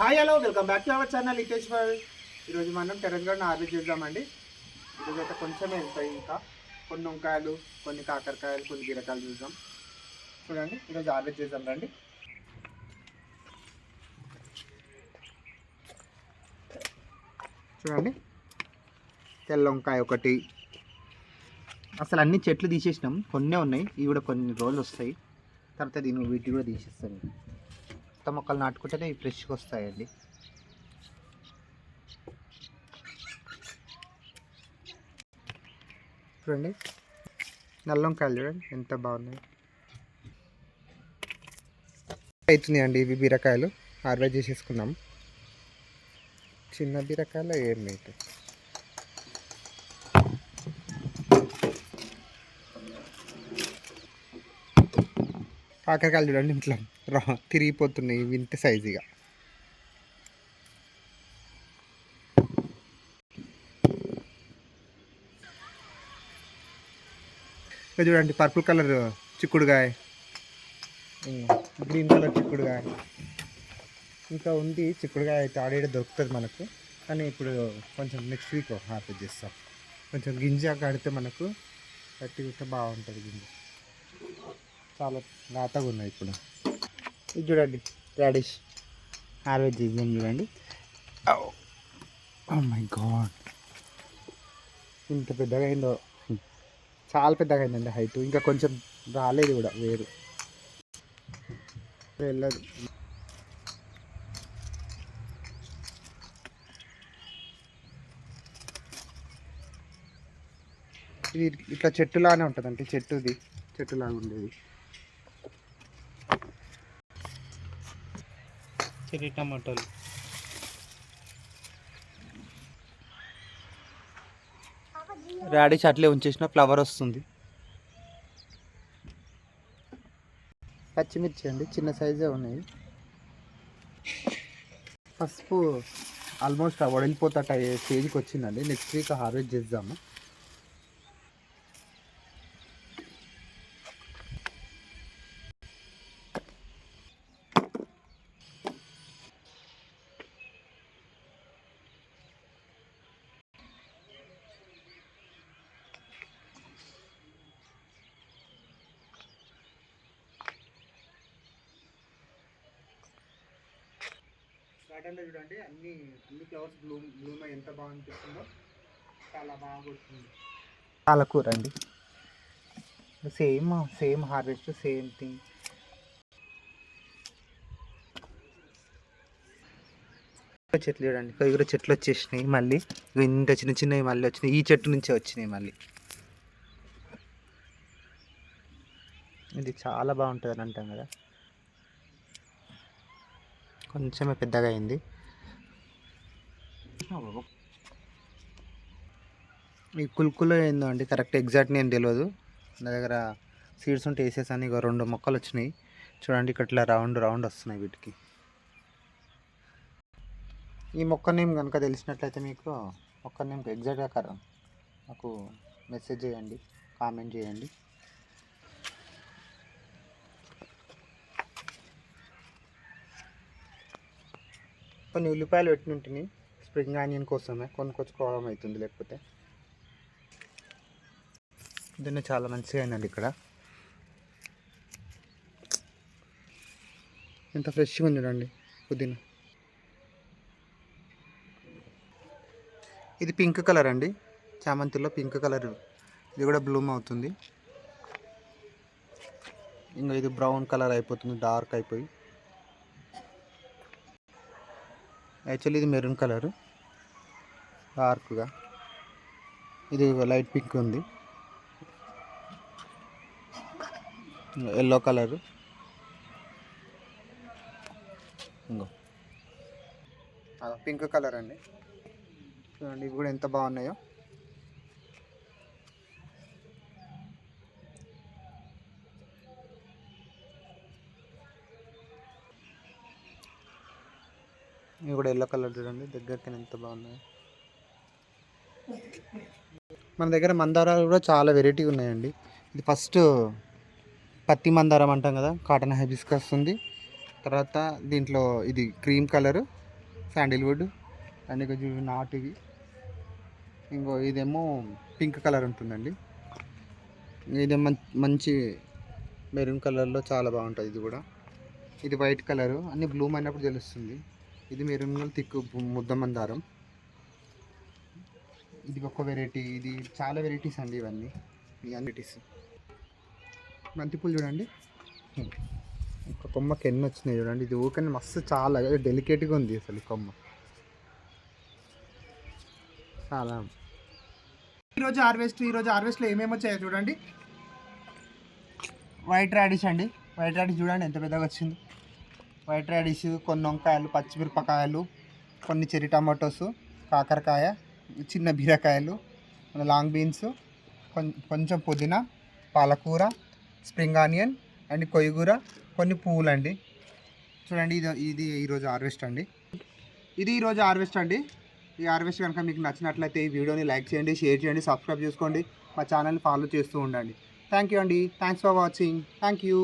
Hi hello welcome back to our channel Litesh boy ఈరోజు మనం terrace garden harvest చేద్దామండి. ఈరోజు అయితే కొంచెమే వెళ్తాయి ఇంకా కొన్ని వంకాయలు కొన్ని కాకరకాయలు కొన్ని బీరకాయలు చూద్దాం. చూడండి ఈరోజు హార్వెస్ట్ చేద్దాం రండి. చూడండి తెల్ల వంకాయ ఒకటి. అసలు అన్ని చెట్లు తీసేసినాం కొన్నే ఉన్నాయి ఇవి కూడా కొన్ని రోజులు వస్తాయి. తర్వాత దీని వీటి కూడా తీసేస్తాను. కొత్త మొక్కలు నాటుకుంటేనే ఇవి ఫ్రెష్గా వస్తాయండి. చూడండి. నల్ల వంకాయలు చూడండి ఎంత బాగున్నాయి. అవుతుంది అండి ఇవి బీరకాయలు. హార్వెస్ట్ చేసేసుకున్నాం చిన్న బీరకాయలు ఏం అయితే కాకరకాయలు చూడండి ఇట్లా. రా తిరిగిపోతున్నాయి వింత సైజుగా. చూడండి పర్పుల్ కలర్ చిక్కుడుగాయ. గ్రీన్ కలర్ చిక్కుడుగాయ. ఇంకా ఉంది చిక్కుడుగాయ అయితే ఆడేడ దొరుకుతుంది మనకు. కానీ ఇప్పుడు కొంచెం నెక్స్ట్ వీక్ హ్యాపీ చేస్తాం. కొంచెం గింజ కడితే మనకు గట్టి బాగుంటుంది గింజ. చాలా ఘాతగా ఉన్నాయి ఇప్పుడు. ఇది చూడండి రాడిష్ హార్వెస్ట్ చేద్దాం చూడండి. Oh, oh మై గాడ్ ఇంత పెద్దగా అయిందో. చాలా పెద్దగా అయిందండి హైట్ ఇంకా కొంచెం రాలేదు కూడా వేరు. వెళ్ళదు. ఇది ఇట్లా చెట్టులానే ఉంటుంది అంటే చెట్టుది. చెట్టులాగా ఉండేది. చెర్రీ టమాటాలు. రాడిష్ అట్లే ఉంచేసిన ఫ్లవర్ వస్తుంది. పచ్చిమిర్చి అండి చిన్న సైజే ఉన్నాయి. పసుపు ఆల్మోస్ట్ వడిలిపోతాట స్టేజ్కి వచ్చిందండి. నెక్స్ట్ వీక్ హార్వెస్ట్ చేద్దాము. ప్యాటర్న్లో చూడండి అన్ని అన్ని ఫ్లవర్స్ బ్లూమ్ బ్లూమ్ ఎంత బాగా అనిపిస్తుందో చాలా బాగా వచ్చింది పాలకూర అండి. Same same harvest same thing చెట్లు చూడండి ఇగో చెట్లు వచ్చేసినాయి మళ్ళీ. ఇంత చిన్న చిన్నవి మళ్ళీ వచ్చినాయి. ఈ చెట్టు నుంచే వచ్చినాయి మళ్ళీ. ఇది చాలా బాగుంటుంది అని అంటాం కదా. కొంచెమే పెద్దగా అయింది. ఈ కుల్కులు ఏందో అండి కరెక్ట్ ఎగ్జాక్ట్ నేను తెలియదు నా దగ్గర సీడ్స్ ఉంటే వేసేసాను ఇక రెండు మొక్కలు వచ్చినాయి. చూడండి ఇక్కడ ఇట్లా రౌండ్ రౌండ్ వస్తున్నాయి వీటికి. ఈ మొక్క నేమ్ కనుక తెలిసినట్లయితే మీకు మొక్క నేమ్ ఎగ్జాక్ట్గా కర నాకు మెసేజ్ చేయండి కామెంట్ చేయండి. కొన్ని ఉల్లిపాయలు పెట్టినట్టుని స్ప్రింగ్ ఆనియన్ కోసమే కొనుక్కొచ్చుకోవడం అవుతుంది లేకపోతే. దీన్ని చాలా మంచిగా అయిందండి ఇక్కడ. ఎంత ఫ్రెష్గా ఉంది చూడండి పుదీనా. ఇది పింక్ కలర్ అండి. చామంతిలో పింక్ కలర్ ఇది కూడా బ్లూమ్ అవుతుంది. ఇంకా ఇది బ్రౌన్ కలర్ అయిపోతుంది డార్క్ అయిపోయి. యాక్చువల్లీ ఇది మెరూన్ కలర్. డార్క్గా. ఇది లైట్ పింక్ ఉంది. Yellow colour. ఇంకో. పింక్ కలర్ అండి చూడండి ఇవి కూడా ఎంత బాగున్నాయో. ఇవి కూడా ఎల్లో కలర్ చూడండి. దగ్గరికి ఎంత బాగున్నాయి. మన దగ్గర మందారాలు కూడా చాలా వెరైటీ ఉన్నాయండి. ఇది ఫస్ట్ పత్తి మందారం అంటాం కదా కాటన్ హైబిస్కస్ ఉంది. తర్వాత దీంట్లో ఇది క్రీమ్ కలర్ శాండిల్వుడ్ అండ్ ఇక చూడు నాటువి ఇంకో ఇదేమో పింక్ కలర్ ఉంటుందండి. ఇది మంచి మెరూన్ కలర్లో చాలా బాగుంటుంది ఇది కూడా. ఇది వైట్ కలరు అన్ని బ్లూమ్ అయినప్పుడు తెలుస్తుంది. ఇది మెరూన్ తిక్కు ముద్ద మందారం. ఇది ఒక వెరైటీ ఇది చాలా వెరైటీస్ అండి ఇవన్నీ. ఈ వెరైటీస్ బంతిపూలు చూడండి. ఒక కొమ్మకి ఎన్ని వచ్చినాయి చూడండి. ఇది ఊకని మస్తు చాలా డెలికేట్గా ఉంది అసలు కొమ్మ. చాలా. ఈరోజు హార్వెస్ట్ ఈరోజు హార్వెస్ట్లో ఏమేమి వచ్చాయో చూడండి. వైట్ రాడిష్ అండి. వైట్ రాడిష్ చూడండి ఎంత పెద్దగా వచ్చింది. వైట్ రాడిష్ కొన్ని వంకాయలు పచ్చిమిరపకాయలు కొన్ని చెర్రీ టమాటోస్ కాకరకాయ చిన్న బీరకాయలు లాంగ్ బీన్స్ కొంచెం పుదీనా పాలకూర స్ప్రింగ్ ఆనియన్ అండ్ కొయ్యగూర కొన్ని పువ్వులు అండి చూడండి ఇది ఇది ఈరోజు హార్వెస్ట్ అండి. ఇది ఈరోజు హార్వెస్ట్ అండి. ఈ హార్వెస్ట్ కనుక మీకు నచ్చినట్లయితే ఈ వీడియోని లైక్ చేయండి షేర్ చేయండి సబ్స్క్రైబ్ చేసుకోండి. మా ఛానల్ని ఫాలో చేస్తూ ఉండండి. థ్యాంక్ యూ అండి. Thanks for watching. Thank you